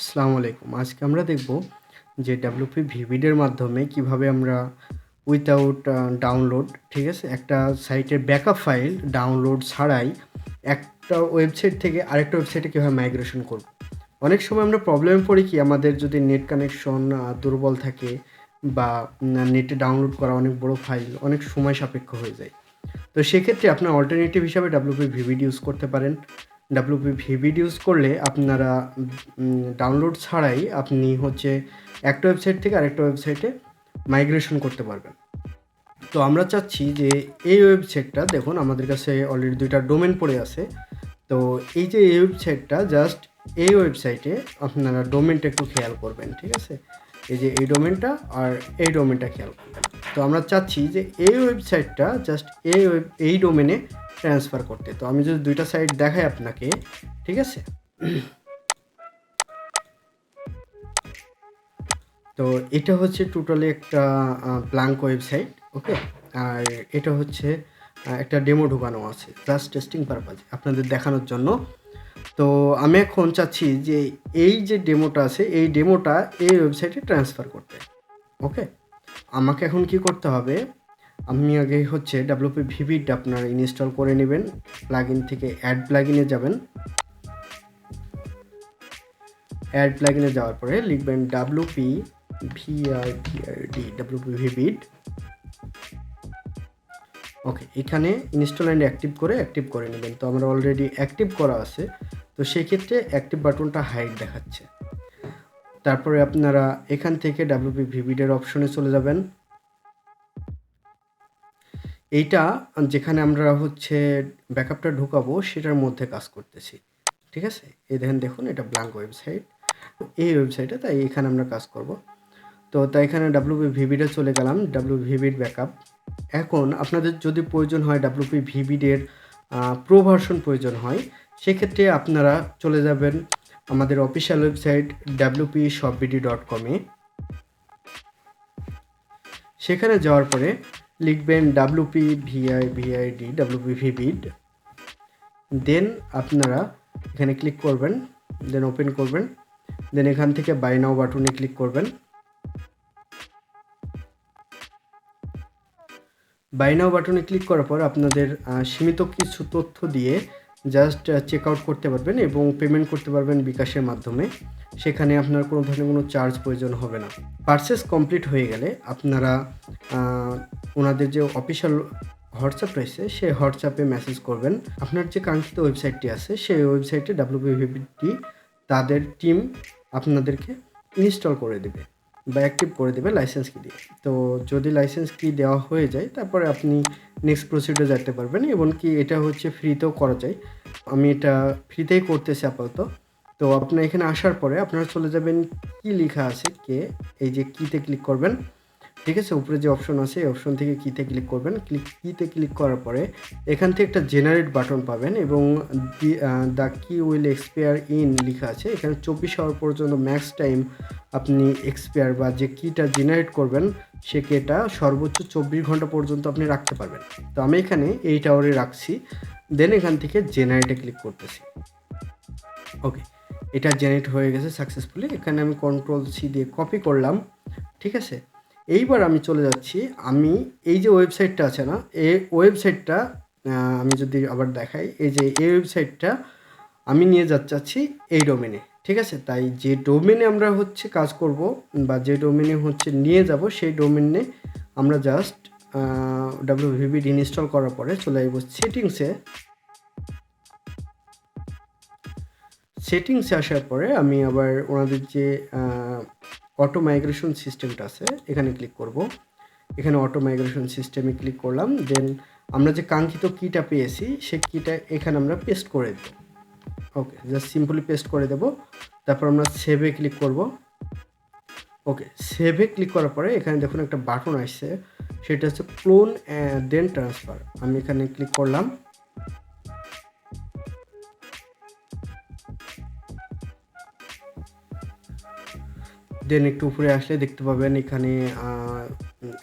আসসালামু আলাইকুম। আজকে আমরা দেখব যে ডাব্লিউপি ভিভিডের মাধ্যমে কীভাবে আমরা উইথাউট ডাউনলোড ঠিক আছে? একটা সাইটের ব্যাকআপ ফাইল ডাউনলোড ছাড়াই একটা ওয়েবসাইট থেকে আরেকটা ওয়েবসাইটে কীভাবে মাইগ্রেশন করব? অনেক সময় আমরা প্রবলেমে পড়ি কি, আমাদের যদি নেট কানেকশন দুর্বল থাকে বা নেটে ডাউনলোড করা অনেক বড় ফাইল অনেক সময় সাপেক্ষ হয়ে যায়। তো সেক্ষেত্রে আপনার অল্টারনেটিভ হিসাবে ডাব্লিউপি ভিভিড ইউজ করতে পারেন। ডাব্লিউপি ইউজ করলে আপনারা ডাউনলোড ছাড়াই আপনি হচ্ছে একটা ওয়েবসাইট থেকে আরেকটা ওয়েবসাইটে মাইগ্রেশন করতে পারবেন। তো আমরা চাচ্ছি যে এই ওয়েবসাইটটা দেখুন আমাদের কাছে অলরেডি দুইটা ডোমেন পড়ে আছে। তো এই যে এই ওয়েবসাইটটা জাস্ট এই ওয়েবসাইটে আপনারা ডোমেনটা একটু খেয়াল করবেন, ঠিক আছে? এই যে এই ডোমেনটা আর এই ডোমেনটা খেয়াল করবেন। তো আমরা চাচ্ছি যে এই ওয়েবসাইটটা জাস্ট এই এই ডোমেনে ট্রান্সফার করতে। তো আমি যদি দুইটা সাইড দেখাই আপনাকে, ঠিক আছে? তো এটা হচ্ছে টোটালি একটা ব্ল্যাঙ্ক ওয়েবসাইট ওকে? আর এটা হচ্ছে একটা ডেমো ঢুকানো আছে জাস্ট টেস্টিং পারপাজ আপনাদের দেখানোর জন্য। তো আমি এখন চাচ্ছি যে এই যে ডেমোটা আছে, এই ডেমোটা এই ওয়েবসাইটে ট্রান্সফার করতে, ওকে? আমাকে এখন কি করতে হবে? আমি আগে হচ্ছে ডাব্লিউপি ভিভিড আপনার ইনস্টল করে নেবেন প্লাগইন থেকে অ্যাড প্লাগইনে যাবেন। অ্যাড প্লাগইনে যাওয়ার পরে লিখবেন WP VI VRD WP vivid okay এখানে ইনস্টল অ্যান্ড অ্যাক্টিভ করে অ্যাক্টিভ করে নেবেন। তো আমরা অলরেডি অ্যাক্টিভ করা আছে। তো সেক্ষেত্রে অ্যাক্টিভ বাটনটা হাইড দেখাচ্ছে। তারপরে আপনারা এখান থেকে ডাব্লিউপি ভিভিডের অপশনে চলে যাবেন। এইটা যেখানে আমরা হচ্ছে ব্যাকআপটা ঢুকাবো, সেটার মধ্যে কাজ করতেছি। ঠিক আছে? এই দেখেন, দেখুন, এটা ব্ল্যাঙ্ক ওয়েবসাইট এই ওয়েবসাইটে তাই এখানে আমরা কাজ করব। তো তাই এখানে ডাব্লিউপি ভিভিডে চলে গেলাম ডাব্লিউ ভিভিড ব্যাকআপ এখন আপনাদের যদি প্রয়োজন হয় ডাব্লিউপি ভিভিডের প্রো ভার্সন প্রয়োজন হয়, সেক্ষেত্রে আপনারা চলে যাবেন আমাদের official website WP shopbd dot কমে সেখানে যাওয়ার পরে লিখবেন WP VI VID WP vivid then আপনারা এখানে ক্লিক করবেন দেন ওপেন করবেন দেন এখান থেকে বাই নাও বাটনে ক্লিক করবেন। বাই নাও বাটনে ক্লিক করার পর আপনাদের সীমিত কিছু তথ্য দিয়ে জাস্ট চেক আউট করতে পারবেন এবং পেমেন্ট করতে পারবেন বিকাশের মাধ্যমে। সেখানে আপনার কোনো ধরনের কোনো চার্জ প্রয়োজন হবে না। পারচেস কমপ্লিট হয়ে গেলে আপনারা ওনাদের যে অফিসিয়াল হোয়াটসঅ্যাপ রয়েছে, সেই হোয়াটসঅ্যাপে মেসেজ করবেন। আপনার যে কাঙ্ক্ষিত ওয়েবসাইটটি আছে, সেই ওয়েবসাইটে ডাব্লিউপিভিটি তাদের টিম আপনাদেরকে ইনস্টল করে দেবে বা অ্যাক্টিভ করে দেবে লাইসেন্স কি দিয়ে। তো যদি লাইসেন্স কি দেওয়া হয়ে যায়, তারপরে আপনি নেক্সট প্রসিডিওর যেতে পারবেন এবং কি এটা হচ্ছে ফ্রিতেও করা যায়। আমি এটা ফ্রিতেই করতেছি আপাতত। তো আপনার এখানে আসার পরে আপনারা চলে যাবেন কি লেখা আছে কে, এই যে কিতে ক্লিক করবেন। ঠিক আছে? উপরে যে অপশন আছে, এই অপশন থেকে কিতে ক্লিক করবেন। ক্লিক কিতে ক্লিক করার পরে এখান থেকে একটা জেনারেট বাটন পাবেন এবং দ্য কি উইল এক্সপায়ার ইন লেখা আছে। এখানে চব্বিশ আওয়ার পর্যন্ত ম্যাক্স টাইম আপনি এক্সপায়ার বা যে কিটা জেনারেট করবেন, সে কেটা সর্বোচ্চ চব্বিশ ঘণ্টা পর্যন্ত আপনি রাখতে পারবেন। তো আমি এখানে এইট আওয়ারে রাখছি। দেন এখান থেকে জেনারেটে ক্লিক করতেছি। ওকে এটা জেনারেট হয়ে গেছে সাকসেসফুলি এখানে আমি কন্ট্রোল সি দিয়ে কপি করলাম। ঠিক আছে? এইবার আমি চলে যাচ্ছি, আমি এই যে ওয়েবসাইটটা আছে না, এই ওয়েবসাইটটা আমি যদি আবার দেখাই, এই যে এই ওয়েবসাইটটা আমি নিয়ে যাচ্ছি এই ডোমেনে ঠিক আছে? তাই যে ডোমেনে আমরা হচ্ছে কাজ করব বা যে ডোমেনে হচ্ছে নিয়ে যাব, সেই ডোমেনে আমরা জাস্ট ডাব্লিউ ভিভিড ইনস্টল করার পরে চলে আসব সেটিংসে সেটিংসে আসার পরে আমি আবার ওনাদের যে অটো মাইগ্রেশন সিস্টেমটা আছে, এখানে ক্লিক করব। এখানে অটো মাইগ্রেশন সিস্টেমে ক্লিক করলাম, দেন আমরা যে কাঙ্ক্ষিত কিটা পেয়েছি, সেই কিটা এখানে আমরা পেস্ট করে দেব। ওকে জাস্ট সিম্পলি পেস্ট করে দেব। তারপর আমরা সেভে ক্লিক করব। ওকে সেভে ক্লিক করার পরে এখানে দেখুন একটা বাটন আসছে, সেটা হচ্ছে ক্লোন দেন ট্রান্সফার আমি এখানে ক্লিক করলাম। দেন একটু উপরে আসলে দেখতে পাবেন এখানে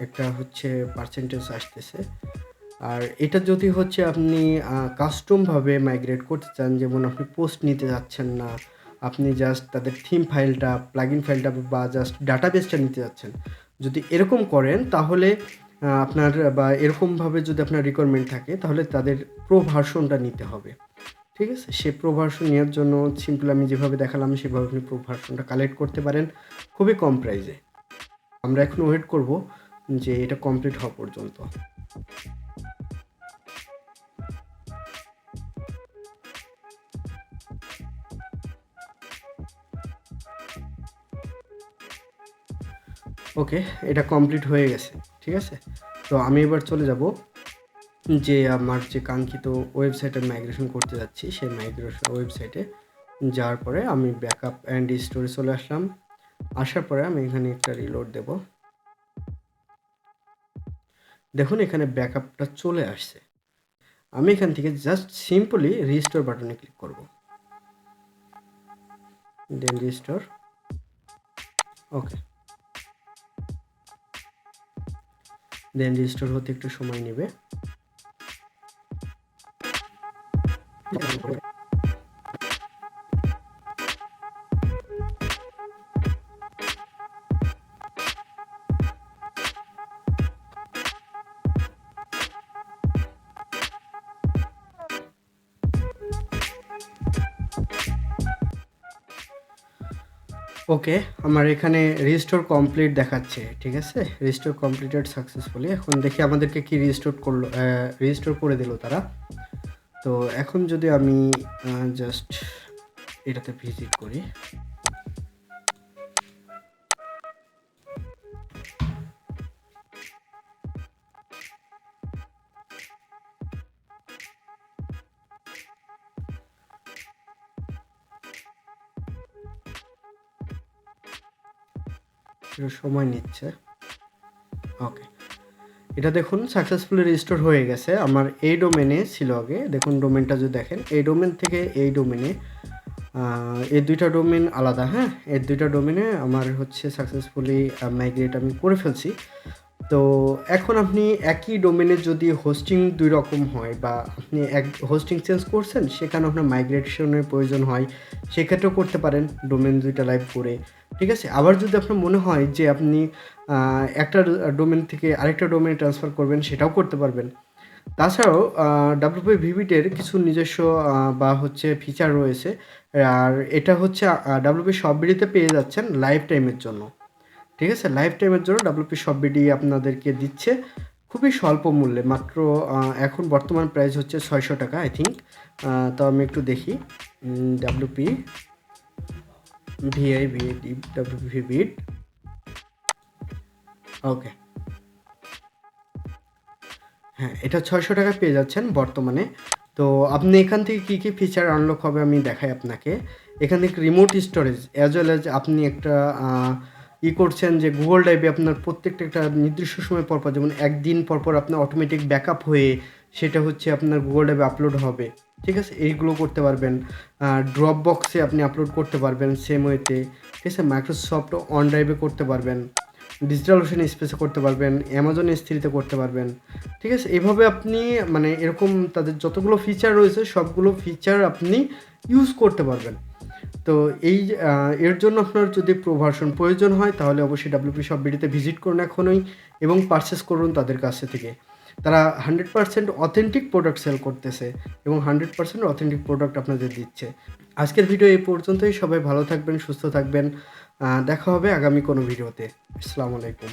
একটা হচ্ছে পার্সেন্টেজ আসতেছে। আর এটা যদি হচ্ছে আপনি কাস্টমভাবে মাইগ্রেট করতে চান, যেমন আপনি পোস্ট নিতে যাচ্ছেন না, আপনি জাস্ট তাদের থিম ফাইলটা প্লাগইন ফাইলটা বা জাস্ট ডাটাবেসটা নিতে যাচ্ছেন, যদি এরকম করেন, তাহলে আপনার বা এরকমভাবে যদি আপনার রিকোয়ারমেন্ট থাকে, তাহলে তাদের প্রো ভার্সনটা নিতে হবে। ঠিক আছে? সে প্রো ভার্সন নেওয়ার জন্য সিম্পল আমি যেভাবে দেখালাম, সেভাবে আপনি প্রো ভার্সনটা কালেক্ট করতে পারেন। খুবই কম প্রাইসে আমরা এখন ওয়েট করব যে এটা কমপ্লিট হওয়া পর্যন্ত। ওকে এটা কমপ্লিট হয়ে গেছে, ঠিক আছে? তো আমি এবার চলে যাব যে আমার যে কাঙ্ক্ষিত ওয়েবসাইটে মাইগ্রেশন করতে যাচ্ছি, সেই মাইগ্রেশন ওয়েবসাইটে যাওয়ার পরে আমি ব্যাকআপ অ্যান্ড স্টোরে চলে আসলাম। আসার পরে আমি এখানে একটা রিলোড দেব। দেখুন এখানে ব্যাকআপটা চলে আসছে। আমি এখান থেকে জাস্ট সিম্পলি রিস্টোর বাটনে ক্লিক করব। দেন রিস্টোর ওকে দেন রিস্টোর হতে একটু সময় নেবে। ওকে, আমার এখানে রিস্টোর কমপ্লিট দেখাচ্ছে, ঠিক আছে? রেজিস্টোর কমপ্লিটেড সাকসেসফুলি এখন দেখি আমাদেরকে কি রিস্টোর করল রেজিস্টোর করে দিল তারা। তো এখন যদি আমি জাস্ট এটাতে ভিজিট করি। একটু সময় নিচ্ছে। ওকে এটা দেখুন সাকসেসফুলি রেজিস্টার হয়ে গেছে। আমার এই ডোমেনে ছিল আগে। দেখুন ডোমেনটা যদি দেখেন, এই ডোমেন থেকে এই ডোমেনে এই দুইটা ডোমেন আলাদা হ্যাঁ? এই দুইটা ডোমেনে আমার হচ্ছে সাকসেসফুলি মাইগ্রেট আমি করে ফেলছি। তো এখন আপনি একই ডোমেনে যদি হোস্টিং দুই রকম হয় বা আপনি এক হোস্টিং চেঞ্জ করছেন, সেখানে আপনার মাইগ্রেশনের প্রয়োজন হয়, সেক্ষেত্রেও করতে পারেন ডোমেন দুইটা লাইভ করে। ঠিক আছে? আবার যদি আপনার মনে হয় যে আপনি একটা ডোমেন থেকে আরেকটা ডোমেনে ট্রান্সফার করবেন, সেটাও করতে পারবেন। তাছাড়াও ডাব্লিউপি ভিভিটের কিছু নিজস্ব বা হচ্ছে ফিচার রয়েছে। আর এটা হচ্ছে ডাব্লিউপি সব ভিডিওতে পেয়ে যাচ্ছেন লাইফ টাইমের জন্য। ঠিক আছে? লাইফ টাইমের জন্য ডাব্লিউপি সব বিডি আপনাদেরকে দিচ্ছে। খুবই স্বল্প মূল্যে, মাত্র এখন বর্তমান প্রাইস হচ্ছে ছয়শো টাকা আই থিঙ্ক তো আমি একটু দেখি। ডাব্লিউপি ভিআই ভিএডি ডাব্লিউপি বিড ওকে হ্যাঁ এটা ছয়শো টাকা পেয়ে যাচ্ছেন বর্তমানে। তো আপনি এখান থেকে কী কী ফিচার আনলক হবে আমি দেখাই আপনাকে। এখান থেকে remote storage as well as আপনি একটা ই করছেন যে গুগল ড্রাইভে আপনার প্রত্যেকটা একটা নির্দিষ্ট সময় পর পর, যেমন একদিন পর পর আপনার অটোমেটিক ব্যাকআপ হয়ে সেটা হচ্ছে আপনার গুগল ড্রাইভে আপলোড হবে। ঠিক আছে? এইগুলো করতে পারবেন। ড্রপ বক্সে আপনি আপলোড করতে পারবেন সেম ওয়েতে ঠিক আছে? মাইক্রোসফট অন ড্রাইভে করতে পারবেন। ডিজিটাল ওশন স্পেসে করতে পারবেন। অ্যামাজন এস থ্রিতে করতে পারবেন। ঠিক আছে? এভাবে আপনি মানে এরকম তাদের যতগুলো ফিচার রয়েছে, সবগুলো ফিচার আপনি ইউজ করতে পারবেন। তো এই এর জন্য আপনার যদি প্রভার্সন প্রয়োজন হয়, তাহলে অবশ্যই ডাব্লিউপি সব বিডিতে ভিজিট করুন এখনই এবং পারচেস করুন তাদের কাছে থেকে। তারা hundred percent authentic product sell করতেছে এবং হান্ড্রেড পার্সেন্ট অথেন্টিক প্রোডাক্ট আপনাদের দিচ্ছে। আজকের ভিডিও এই পর্যন্তই। সবাই ভালো থাকবেন, সুস্থ থাকবেন। দেখা হবে আগামী কোনো ভিডিওতে আসসালামু আলাইকুম।